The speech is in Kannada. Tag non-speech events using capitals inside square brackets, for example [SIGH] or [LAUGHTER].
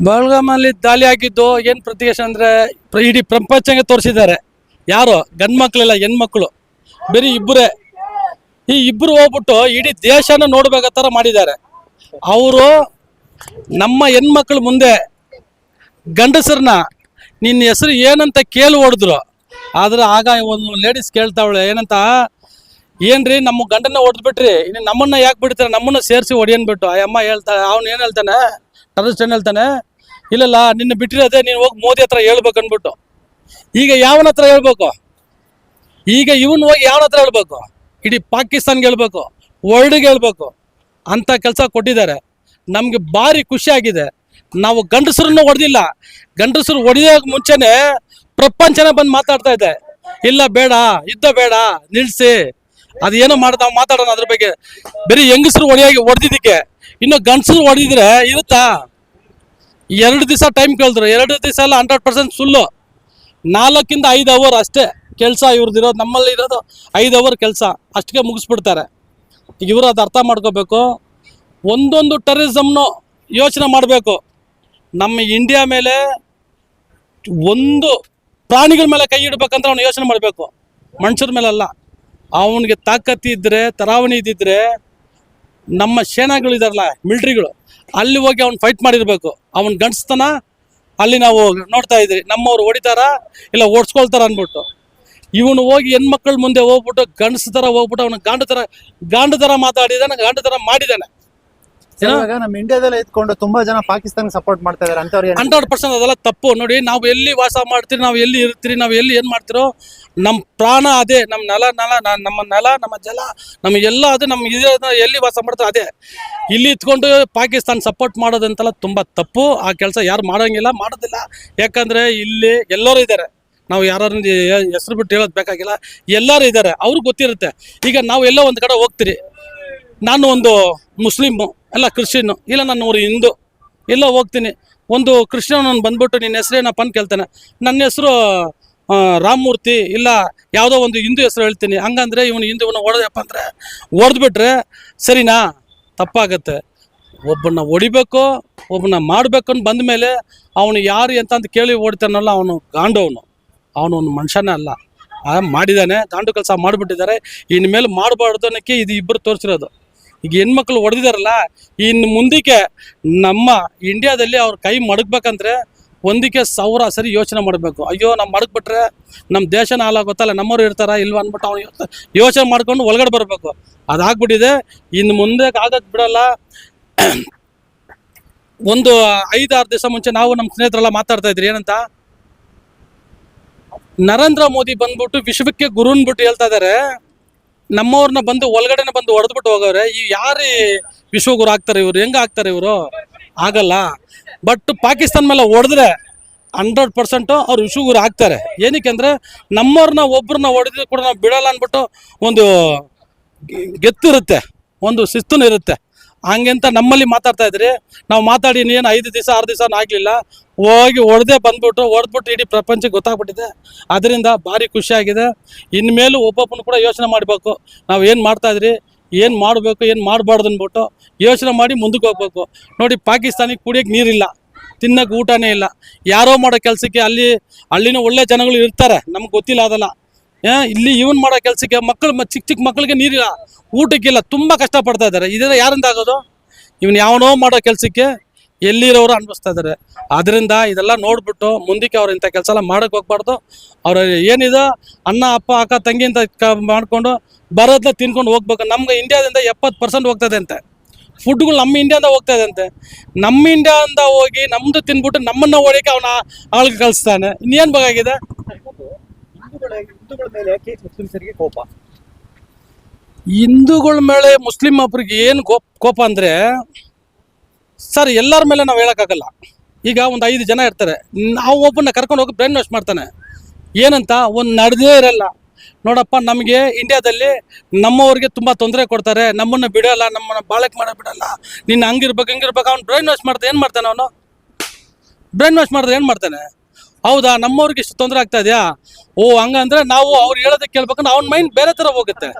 ಬೆಳಗಾಮಲ್ಲಿ ದಾಳಿ ಆಗಿದ್ದು ಏನು ಪ್ರತಿಕೇಶ ಅಂದರೆ ಇಡೀ ಪ್ರಪಂಚಕ್ಕೆ ತೋರಿಸಿದ್ದಾರೆ. ಯಾರು? ಗಂಡು ಮಕ್ಕಳಿಲ್ಲ ಹೆಣ್ಮಕ್ಳು. ಬರೀ ಇಬ್ಬರೇ. ಈ ಇಬ್ಬರು ಹೋಗ್ಬಿಟ್ಟು ಇಡೀ ದೇಶನ ನೋಡ್ಬೇಕೋ ಥರ ಮಾಡಿದ್ದಾರೆ. ಅವರು ನಮ್ಮ ಹೆಣ್ಮಕ್ಳು ಮುಂದೆ ಗಂಡಸರನ್ನ ನಿನ್ನ ಹೆಸರು ಏನಂತ ಕೇಳಿ ಹೊಡೆದ್ರು. ಆದ್ರೆ ಆಗ ಒಂದು ಲೇಡೀಸ್ ಕೇಳ್ತಾವಳೆ, ಏನಂತ? ಏನ್ರಿ ನಮ್ಮ ಗಂಡನ ಹೊಡೆದ್ಬಿಟ್ರಿ, ಇನ್ನು ನಮ್ಮನ್ನ ಯಾಕೆ ಬಿಡ್ತಾರೆ? ನಮ್ಮನ್ನ ಸೇರಿಸಿ ಹೊಡಿಯನ್ಬಿಟ್ಟು ಆ ಅಮ್ಮ ಹೇಳ್ತಾಳೆ ಅವ್ನು ಏನು ಹೇಳ್ತಾನೆ? ಟೆರರಿಸ್ಟ್ ಚಾನೆಲ್ ಹೇಳ್ತಾನೆ ಇಲ್ಲಲ್ಲ, ನಿನ್ನ ಬಿಟ್ಟಿರೋದೇ ನೀನು ಹೋಗಿ ಮೋದಿ ಹತ್ರ ಹೇಳ್ಬೇಕು ಅಂದ್ಬಿಟ್ಟು. ಈಗ ಯಾವನ ಹತ್ರ ಹೇಳ್ಬೇಕು? ಈಗ ಇವನ್ ಹೋಗಿ ಯಾವನ ಹತ್ರ ಹೇಳ್ಬೇಕು? ಇಡೀ ಪಾಕಿಸ್ತಾನ್ಗೆ ಹೇಳ್ಬೇಕು ವರ್ಲ್ಡ್ಗೆ ಹೇಳ್ಬೇಕು. ಅಂತ ಕೆಲಸ ಕೊಟ್ಟಿದ್ದಾರೆ. ನಮ್ಗೆ ಭಾರಿ ಖುಷಿ ಆಗಿದೆ. ನಾವು ಗಂಡಸರನ್ನು ಹೊಡೆದಿಲ್ಲ. ಗಂಡಸರು ಹೊಡೆಯೋಕೆ ಮುಂಚೆನೆ ಪ್ರಪಂಚನೇ ಬಂದು ಮಾತಾಡ್ತಾ ಇದೆ. ಇಲ್ಲ, ಬೇಡ, ಯುದ್ಧ ಬೇಡ, ನಿಲ್ಸಿ. ಅದೇನೋ ಮಾಡ್ದ ಮಾತಾಡೋಣ ಅದ್ರ ಬಗ್ಗೆ. ಬರೀ ಹೆಂಗಸರು ಹೊಡೆಯಾಗಿ ಹೊಡೆದಿದ್ದಕ್ಕೆ. ಇನ್ನು ಗಂಡಸರು ಹೊಡೆದಿದ್ರೆ ಇರುತ್ತಾ? ಎರಡು ದಿವಸ ಟೈಮ್ ಕೇಳಿದ್ರು ಎರಡು ದಿವಸ ಎಲ್ಲ ಹಂಡ್ರೆಡ್ ಪರ್ಸೆಂಟ್ ಫುಲ್ಲು ನಾಲ್ಕಿಂದ ಐದು ಅವರ್ ಅಷ್ಟೇ ಕೆಲಸ ಇವ್ರದ್ದಿರೋದು ನಮ್ಮಲ್ಲಿ ಇರೋದು ಐದು ಅವರ್ ಕೆಲಸ. ಅಷ್ಟಕ್ಕೆ ಮುಗಿಸ್ಬಿಡ್ತಾರೆ. ಇವರು ಅದು ಅರ್ಥ ಮಾಡ್ಕೋಬೇಕು. ಒಂದೊಂದು ಟೆರರಿಸಮ್ನು ಯೋಚನೆ ಮಾಡಬೇಕು. ನಮ್ಮ ಇಂಡಿಯಾ ಮೇಲೆ ಒಂದು ಪ್ರಾಣಿಗಳ ಮೇಲೆ ಕೈ ಇಡಬೇಕಂದ್ರೆ ಅವನು ಯೋಚನೆ ಮಾಡಬೇಕು. ಮನುಷ್ಯರ ಮೇಲಲ್ಲ. ಅವನಿಗೆ ತಾಕತ್ತಿ ಇದ್ದರೆ ತರಾವಣಿ ಇದ್ದಿದ್ರೆ ನಮ್ಮ ಸೇನಾಗಳಿದಾರಲ್ಲ ಮಿಲ್ಟ್ರಿಗಳು, ಅಲ್ಲಿ ಹೋಗಿ ಅವ್ನು ಫೈಟ್ ಮಾಡಿರ್ಬೇಕು. ಅವನ್ ಗಂಡಸ್ತನ ಅಲ್ಲಿ ನಾವು ನೋಡ್ತಾ ಇದ್ರಿ ನಮ್ಮವ್ರು ಹೊಡಿತಾರ, ಇಲ್ಲ ಓಡಿಸ್ಕೊಳ್ತಾರ ಅಂದ್ಬಿಟ್ಟು. ಇವನು ಹೋಗಿ ಹೆಣ್ಮಕ್ಳ ಮುಂದೆ ಹೋಗ್ಬಿಟ್ಟು ಗಂಡಸ ಥರ ಹೋಗ್ಬಿಟ್ಟು ಅವನ ಗಾಂಡ ಥರ ಗಾಂಡ ಥರ ಮಾತಾಡಿದಾನೆ, ಗಾಂಡ ಥರ ಮಾಡಿದಾನೆ. ಏನೋ? ಇವಾಗ ನಮ್ಮ ಇಂಡಿಯಾದಲ್ಲೇ ಇದ್ಕೊಂಡು ತುಂಬಾ ಜನ ಪಾಕಿಸ್ತಾನ ಸಪೋರ್ಟ್ ಮಾಡ್ತಾ ಇದಾರೆ ಹಂಡ್ರೆಡ್ ಪರ್ಸೆಂಟ್ ಅದೆಲ್ಲ ತಪ್ಪು. ನೋಡಿ ನಾವು ಎಲ್ಲಿ ವಾಸ ಮಾಡ್ತೀರಿ ನಾವು ಎಲ್ಲಿ ಇರ್ತೀರಿ ನಾವು ಎಲ್ಲಿ ಏನು ಮಾಡ್ತಿರೋ ನಮ್ಮ ಪ್ರಾಣ ಅದೇ ನಮ್ಮ ನೆಲ ನೆಲ ನಮ್ಮ ನೆಲ ನಮ್ಮ ಜಲ ನಮ್ಮ ಎಲ್ಲ ಅದು ನಮ್ಮ ಇದು ಎಲ್ಲಿ ವಾಸ ಮಾಡ್ತಾರೆ ಅದೇ. ಇಲ್ಲಿ ಇತ್ಕೊಂಡು ಪಾಕಿಸ್ತಾನ ಸಪೋರ್ಟ್ ಮಾಡೋದಂತೆಲ್ಲ ತುಂಬ ತಪ್ಪು. ಆ ಕೆಲಸ ಯಾರು ಮಾಡೋಂಗಿಲ್ಲ ಮಾಡೋದಿಲ್ಲ. ಯಾಕಂದರೆ ಇಲ್ಲಿ ಎಲ್ಲರೂ ಇದ್ದಾರೆ. ನಾವು ಯಾರನ್ನ ಹೆಸರು ಬಿಟ್ಟು ಹೇಳೋದು ಬೇಕಾಗಿಲ್ಲ. ಎಲ್ಲರೂ ಇದ್ದಾರೆ. ಅವ್ರಿಗೆ ಗೊತ್ತಿರುತ್ತೆ. ಈಗ ನಾವು ಎಲ್ಲೋ ಒಂದು ಕಡೆ ಹೋಗ್ತೀರಿ. ನಾನು ಒಂದು ಮುಸ್ಲಿಮ್ಮು ಅಲ್ಲ ಕ್ರಿಶ್ಚಿಯನ್ನು ಇಲ್ಲ ನಾನು ಒಂದು ಹಿಂದೂ ಎಲ್ಲ ಹೋಗ್ತೀನಿ. ಒಂದು ಕೃಷ್ಣನನ್ನು ಬಂದ್ಬಿಟ್ಟು ನಿನ್ನ ಹೆಸರು ಏನಪ್ಪ ಅಂತ ಕೇಳ್ತಾನೆ. ನನ್ನ ಹೆಸರು ರಾಮಮೂರ್ತಿ, ಇಲ್ಲ ಯಾವುದೋ ಒಂದು ಹಿಂದೂ ಹೆಸರು ಹೇಳ್ತೀನಿ. ಹಂಗಂದ್ರೆ ಇವನು ಹಿಂದೂವನ್ನ ಹೊಡೆದಪ್ಪ ಅಂದರೆ ಹೊಡೆದ್ಬಿಟ್ರೆ ಸರಿನಾ? ತಪ್ಪಾಗತ್ತೆ. ಒಬ್ಬನ ಹೊಡಿಬೇಕು ಒಬ್ಬನ ಮಾಡಬೇಕು ಅಂತ ಬಂದ ಮೇಲೆ ಅವನು ಯಾರು ಎಂತ ಅಂತ ಕೇಳಿ ಓಡ್ತಾನಲ್ಲ ಅವನು ಗಾಂಡವನು. ಅವನು ಒಂದು ಮನುಷ್ಯನೇ ಅಲ್ಲ. ಮಾಡಿದ್ದಾನೆ, ದಾಂಡು ಕೆಲಸ ಮಾಡಿಬಿಟ್ಟಿದ್ದಾರೆ. ಇನ್ಮೇಲೆ ಮಾಡಬಾರ್ದು ಅನ್ನೋಕ್ಕೆ ಇದು ಇಬ್ಬರು ತೋರಿಸಿರೋದು. ಈಗ ಹೆಣ್ಮಕ್ಳು ಹೊಡೆದಿದಾರಲ್ಲ ಇನ್ನು ಮುಂದಕ್ಕೆ ನಮ್ಮ ಇಂಡಿಯಾದಲ್ಲಿ ಅವ್ರ ಕೈ ಮಡಗ್ಬೇಕಂದ್ರೆ ಒಂದಕ್ಕೆ ಸಾವಿರ ಸರಿ ಯೋಚನೆ ಮಾಡಬೇಕು. ಅಯ್ಯೋ ನಮ್ಮ ಮಡಗ್ಬಿಟ್ರೆ ನಮ್ಮ ದೇಶನ ಹಾಲಾಗುತ್ತಲ್ಲ ನಮ್ಮವ್ರು ಇರ್ತಾರ ಇಲ್ವಾ ಅಂದ್ಬಿಟ್ಟು ಅವ್ನು ಯೋಚನೆ ಮಾಡ್ಕೊಂಡು ಒಳಗಡೆ ಬರಬೇಕು. ಅದಾಗ್ಬಿಟ್ಟಿದೆ. ಇನ್ನು ಮುಂದೆ ಆಗಕ್ಕೆ ಬಿಡಲ್ಲ. [CLEARS THROAT] ಒಂದು ಐದಾರು ದಿವಸ ಮುಂಚೆ ನಾವು ನಮ್ಮ ಸ್ನೇಹಿತರೆಲ್ಲ ಮಾತಾಡ್ತಾ ಇದ್ರಿ, ಏನಂತ? ನರೇಂದ್ರ ಮೋದಿ ಬಂದ್ಬಿಟ್ಟು ವಿಶ್ವಕ್ಕೆ ಗುರು ಬಿಟ್ಟು ಹೇಳ್ತಾ ಇದಾರೆ. ನಮ್ಮವ್ರನ್ನ ಬಂದು ಒಳಗಡೆನೆ ಬಂದು ಹೊಡೆದ್ಬಿಟ್ಟು ಹೋಗವ್ರೆ. ಈ ಯಾರು ವಿಶ್ವಗುರು ಆಗ್ತಾರೆ ಇವರು? ಹೆಂಗ ಆಗ್ತಾರೆ ಇವರು? ಆಗಲ್ಲ. ಬಟ್ ಪಾಕಿಸ್ತಾನ ಮೇಲೆ ಹೊಡೆದ್ರೆ ಹಂಡ್ರೆಡ್ ಪರ್ಸೆಂಟು ಅವ್ರು ವಿಶ್ವಗುರು ಆಗ್ತಾರೆ. ಏನಕ್ಕೆ ಅಂದರೆ ನಮ್ಮವ್ರನ್ನ ಒಬ್ಬರನ್ನ ಹೊಡೆದ್ರು ಕೂಡ ನಾವು ಬಿಡಲ್ಲ ಅಂದ್ಬಿಟ್ಟು ಒಂದು ಗೆತ್ತಿರುತ್ತೆ ಒಂದು ಶಿಸ್ತುನು ಇರುತ್ತೆ. ಹಂಗೆಂತ ನಮ್ಮಲ್ಲಿ ಮಾತಾಡ್ತಾ ಇದ್ರಿ. ನಾವು ಮಾತಾಡಿ ಏನು ಐದು ದಿವಸ, ಆರು ದಿವಸ ಆಗಲಿಲ್ಲ. ಹೋಗಿ ಹೊಡೆದೇ ಬಂದ್ಬಿಟ್ಟು, ಹೊಡೆದ್ಬಿಟ್ಟು ಇಡೀ ಪ್ರಪಂಚಕ್ಕೆ ಗೊತ್ತಾಗ್ಬಿಟ್ಟಿದೆ. ಅದರಿಂದ ಭಾರಿ ಖುಷಿಯಾಗಿದೆ ಇನ್ಮೇಲೂ ಒಬ್ಬೊಬ್ಬನು ಕೂಡ ಯೋಚನೆ ಮಾಡಬೇಕು. ನಾವು ಏನು ಮಾಡ್ತಾ ಇದ್ರಿ, ಏನು ಮಾಡಬೇಕು, ಏನು ಮಾಡಬಾರ್ದು ಅಂದ್ಬಿಟ್ಟು ಯೋಚನೆ ಮಾಡಿ ಮುಂದಕ್ಕೆ ಹೋಗ್ಬೇಕು. ನೋಡಿ ಪಾಕಿಸ್ತಾನಿಗೆ ಕುಡಿಯೋಕೆ ನೀರಿಲ್ಲ ತಿನ್ನಕ್ಕೆ ಊಟನೇ ಇಲ್ಲ. ಯಾರೋ ಮಾಡೋ ಕೆಲಸಕ್ಕೆ ಅಲ್ಲಿ, ಅಲ್ಲಿನೂ ಒಳ್ಳೆ ಜನಗಳು ಇರ್ತಾರೆ. ನಮ್ಗೆ ಗೊತ್ತಿಲ್ಲ ಅದಲ್ಲ. ಇಲ್ಲಿ ಇವನ್ ಮಾಡೋ ಕೆಲಸಕ್ಕೆ ಮಕ್ಕಳು ಚಿಕ್ಕ ಚಿಕ್ಕ ಮಕ್ಕಳಿಗೆ ನೀರಿಲ್ಲ. ಊಟಕ್ಕಿಲ್ಲ ತುಂಬ ಕಷ್ಟಪಡ್ತಾ ಇದ್ದಾರೆ. ಇದೆಲ್ಲ ಯಾರಿಂದ ಆಗೋದು? ಇವನ್ ಯಾವನೋ ಮಾಡೋ ಕೆಲಸಕ್ಕೆ ಎಲ್ಲಿರೋರು ಅನ್ಬಿಸ್ತಾ ಇದ್ದಾರೆ. ಅದರಿಂದ ಇದೆಲ್ಲ ನೋಡ್ಬಿಟ್ಟು ಮುಂದಕ್ಕೆ ಅವ್ರು ಇಂಥ ಕೆಲಸ ಎಲ್ಲ ಮಾಡಕ್ ಹೋಗ್ಬಾರ್ದು. ಅವ್ರ ಏನಿದೆ? ಅಣ್ಣ, ಅಪ್ಪ, ಅಕ್ಕ, ತಂಗಿ ಅಂತ ಮಾಡ್ಕೊಂಡು ಬರೋದ್ನ ತಿನ್ಕೊಂಡು ಹೋಗ್ಬೇಕು. ನಮ್ಗೆ ಇಂಡಿಯಾದಿಂದ ಎಪ್ಪತ್ತು ಪರ್ಸೆಂಟ್ ಹೋಗ್ತದೆ ಅಂತೆ. ಫುಡ್ಗಳು ನಮ್ಮ ಇಂಡಿಯಾದ ಹೋಗ್ತಾ ಇದೆ ಅಂತೆ. ನಮ್ಮ ಇಂಡಿಯಾದಿಂದ ಹೋಗಿ ನಮ್ಮದು ತಿನ್ಬಿಟ್ಟು ನಮ್ಮನ್ನ ಹೊಡಿಕೆ ಅವನ ಆಳ್ಗೆ ಕಳಿಸ್ತಾನೆ ಇನ್ನೇನು ಬೇಕಾಗಿದೆ? ಹಿಂದೂಗಳ ಮೇಲೆ ಯಾಕೆ ಮುಸ್ಲಿಮ್ಸರಿಗೆ ಕೋಪ? ಹಿಂದೂಗಳ ಮೇಲೆ ಮುಸ್ಲಿಂ ಒಬ್ರಿಗೆ ಏನು ಕೋಪ ಕೋಪ ಅಂದರೆ, ಸರ್, ಎಲ್ಲರ ಮೇಲೆ ನಾವು ಹೇಳೋಕ್ಕಾಗಲ್ಲ. ಈಗ ಒಂದು ಐದು ಜನ ಇರ್ತಾರೆ. ನಾವು ಒಬ್ಬನ ಕರ್ಕೊಂಡು ಹೋಗಿ ಬ್ರೈನ್ ವಾಶ್ ಮಾಡ್ತಾನೆ. ಏನಂತ? ಒಂದು ನಡೆದೇ ಇರಲ್ಲ. ನೋಡಪ್ಪ, ನಮಗೆ ಇಂಡಿಯಾದಲ್ಲಿ ನಮ್ಮವ್ರಿಗೆ ತುಂಬ ತೊಂದರೆ ಕೊಡ್ತಾರೆ. ನಮ್ಮನ್ನು ಬಿಡಲ್ಲ, ನಮ್ಮನ್ನು ಬಾಳಕ್ಕೆ ಮಾಡೋ ಬಿಡಲ್ಲ. ನಿನ್ನ ಹಂಗಿರ್ಬೇಕು ಹಂಗಿರ್ಬೇಕು, ಅವ್ನು ಬ್ರೈನ್ ವಾಶ್ ಮಾಡ್ತಾ ಏನು ಮಾಡ್ತಾನೆ ಅವನು? ಬ್ರೈನ್ ವಾಶ್ ಮಾಡಿದ್ರೆ ಏನು ಮಾಡ್ತಾನೆ? ಹೌದಾ? ನಮ್ಮವ್ರಿಗೆ ಇಷ್ಟು ತೊಂದರೆ ಆಗ್ತಾ ಇದೆಯಾ? ಓ, ಹಂಗಂದ್ರೆ ನಾವು ಅವ್ರು ಹೇಳೋದಕ್ಕೆ ಕೇಳ್ಬೇಕಂದ್ರೆ ಅವ್ನ ಮೈಂಡ್ ಬೇರೆ ಥರ ಹೋಗುತ್ತೆ.